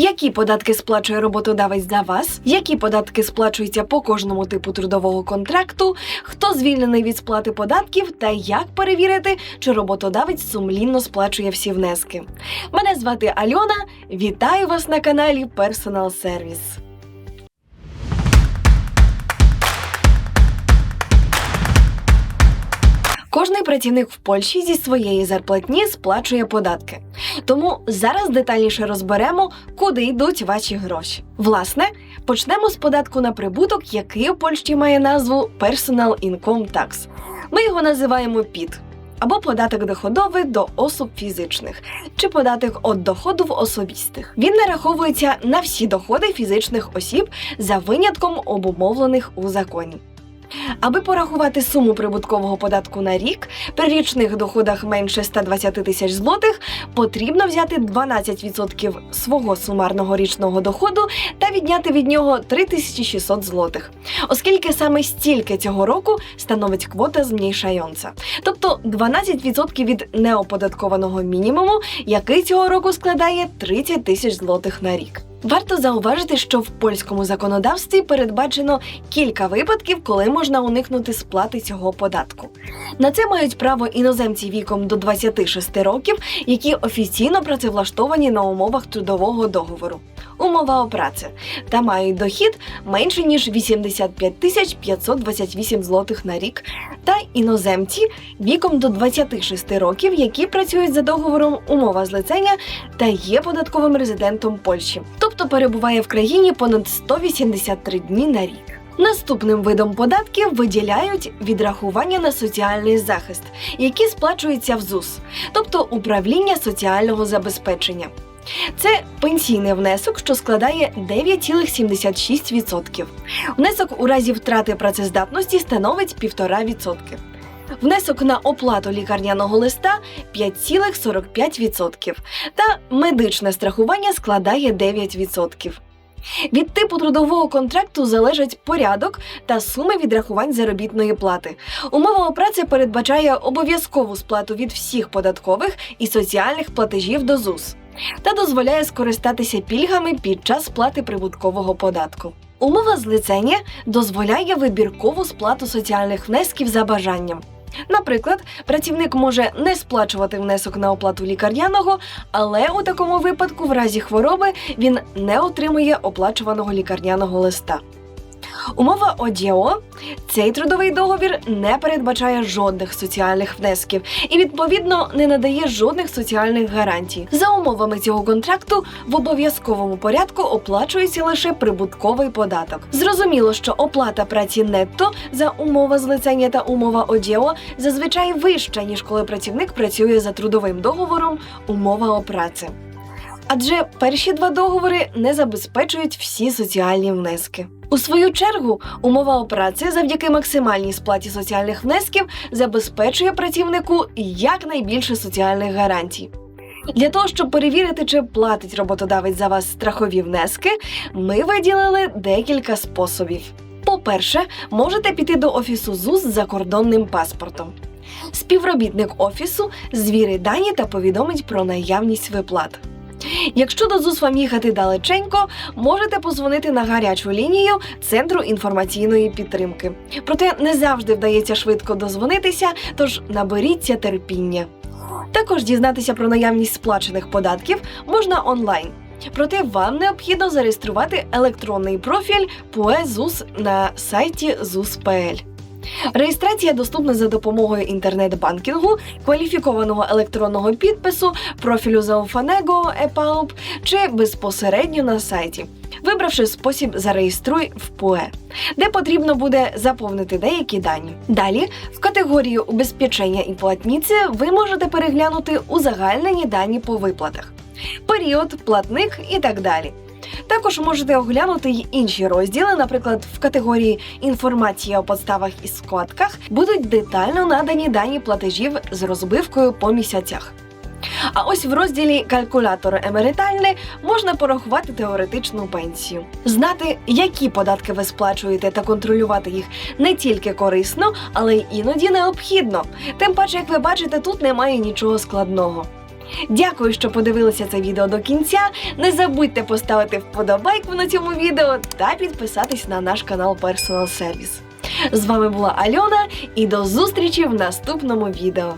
Які податки сплачує роботодавець за вас? Які податки сплачуються по кожному типу трудового контракту? Хто звільнений від сплати податків та як перевірити, чи роботодавець сумлінно сплачує всі внески? Мене звати Альона. Вітаю вас на каналі Personal Service. Кожний працівник в Польщі зі своєї зарплатні сплачує податки. Тому зараз детальніше розберемо, куди йдуть ваші гроші. Власне, почнемо з податку на прибуток, який у Польщі має назву Personal Income Tax. Ми його називаємо ПІД. Або податок доходовий до осіб фізичних, чи податок від доходу в особистих. Він нараховується на всі доходи фізичних осіб за винятком обумовлених у законі. Аби порахувати суму прибуткового податку на рік, при річних доходах менше 120 тисяч злотих потрібно взяти 12% свого сумарного річного доходу та відняти від нього 3600 злотих, оскільки саме стільки цього року становить квота змniejszająca. Тобто 12% від неоподаткованого мінімуму, який цього року складає 30 тисяч злотих на рік. Варто зауважити, що в польському законодавстві передбачено кілька випадків, коли можна уникнути сплати цього податку. На це мають право іноземці віком до 26 років, які офіційно працевлаштовані на умовах трудового договору. Умова праці та мають дохід менше ніж 85 тисяч 528 злотих на рік, та іноземці віком до 26 років, які працюють за договором умова злицення та є податковим резидентом Польщі, тобто перебуває в країні понад 183 дні на рік. Наступним видом податків виділяють відрахування на соціальний захист, які сплачуються в ЗУС, тобто управління соціального забезпечення. Це пенсійний внесок, що складає 9,76%. Внесок у разі втрати працездатності становить 1,5%. Внесок на оплату лікарняного листа 5,45%. Та медичне страхування складає 9%. Від типу трудового контракту залежить порядок та суми відрахувань заробітної плати. Умова праці передбачає обов'язкову сплату від всіх податкових і соціальних платежів до ЗУС та дозволяє скористатися пільгами під час сплати прибуткового податку. Умова злицення дозволяє вибіркову сплату соціальних внесків за бажанням. Наприклад, працівник може не сплачувати внесок на оплату лікарняного, але у такому випадку, в разі хвороби, він не отримує оплачуваного лікарняного листа. Умова ОДІО цей трудовий договір не передбачає жодних соціальних внесків і відповідно не надає жодних соціальних гарантій. За умовами цього контракту в обов'язковому порядку оплачується лише прибутковий податок. Зрозуміло, що оплата праці нетто за умова злицення та умова ОДІО зазвичай вища ніж коли працівник працює за трудовим договором умова о праці. Адже перші два договори не забезпечують всі соціальні внески. У свою чергу, умова о праці завдяки максимальній сплаті соціальних внесків забезпечує працівнику якнайбільше соціальних гарантій. Для того, щоб перевірити, чи платить роботодавець за вас страхові внески, ми виділили декілька способів. По-перше, можете піти до офісу ЗУС з закордонним паспортом. Співробітник офісу звірить дані та повідомить про наявність виплат. Якщо до ЗУС вам їхати далеченько, можете позвонити на гарячу лінію Центру інформаційної підтримки. Проте не завжди вдається швидко дозвонитися, тож наберіться терпіння. Також дізнатися про наявність сплачених податків можна онлайн. Проте вам необхідно зареєструвати електронний профіль ПУЕ ЗУС на сайті ZUS.pl. Реєстрація доступна за допомогою інтернет-банкінгу, кваліфікованого електронного підпису, профілю Зауфанего, EPAUP чи безпосередньо на сайті, вибравши спосіб Зареєструй в ПУЕ, де потрібно буде заповнити деякі дані. Далі, в категорію убезпечення і платніці ви можете переглянути узагальнені дані по виплатах, період, платник і так далі. Також можете оглянути й інші розділи, наприклад, в категорії Інформація у подставах і складках будуть детально надані дані платежів з розбивкою по місяцях. А ось в розділі Калькулятор емеритальне можна порахувати теоретичну пенсію. Знати, які податки ви сплачуєте та контролювати їх не тільки корисно, але й іноді необхідно. Тим паче, як ви бачите, тут немає нічого складного. Дякую, що подивилися це відео до кінця. Не забудьте поставити вподобайку на цьому відео та підписатись на наш канал Personal Service. З вами була Альона і до зустрічі в наступному відео.